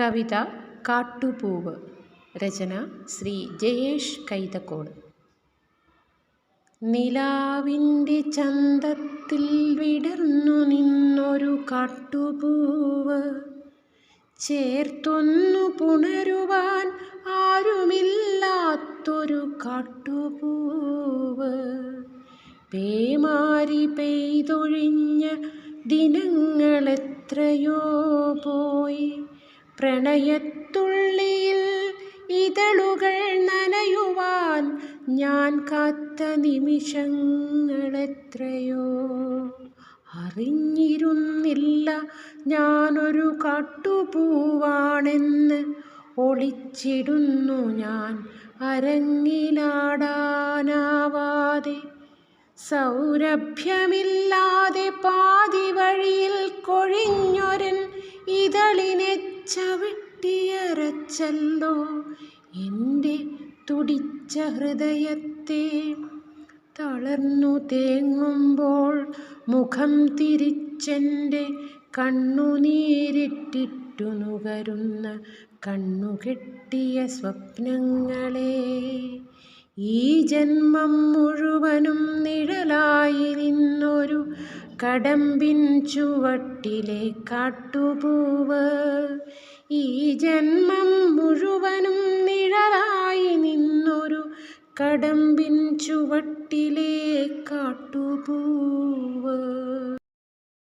കവിത കാട്ടുപൂവ്. രചന ശ്രീ ജയേഷ് കൈതക്കോട്. നിലാവിന്റെ ചന്തത്തിൽ വിടർന്നു നിന്നൊരു കാട്ടുപൂവ്. ചേർത്തൊന്നു പുണരുവാൻ ആരുമില്ലാത്തൊരു കാട്ടുപൂവ്. പേമാരി പെയ്തൊഴിഞ്ഞ ദിനങ്ങളെത്രയോ പോയി. പ്രണയത്തുള്ളിയിൽ ഇതളുകൾ നനയുവാൻ ഞാൻ കാത്ത നിമിഷങ്ങളെത്രയോ. അറിഞ്ഞിരുന്നില്ല ഞാനൊരു കാട്ടുപൂവാണെന്ന്. ഒളിച്ചിടുന്നു ഞാൻ അരങ്ങിലാടാനാവാതെ. സൗരഭ്യമില്ലാതെ പാതി വഴിയിൽ കൊഴിഞ്ഞൊരൻ ഇതളിനെ ചവിട്ടിയരച്ചല്ലോ എന്റെ തുടിച്ച ഹൃദയത്തെ. തളർന്നു തേങ്ങുമ്പോൾ മുഖം തിരിച്ചെന്റെ കണ്ണുനീരിട്ടിട്ടു നുകരുന്ന കണ്ണുകെട്ടിയ സ്വപ്നങ്ങളെ. ഈ ജന്മം മുഴുവനും നിഴലായി നിന്നൊരു കടമ്പിൻ ചുവട്ടിലെ കാട്ടുപൂവ്. ഈ ജന്മം മുഴുവനും നിഴലായി നിന്നൊരു കടമ്പിൻ ചുവട്ടിലെ കാട്ടുപൂവ്.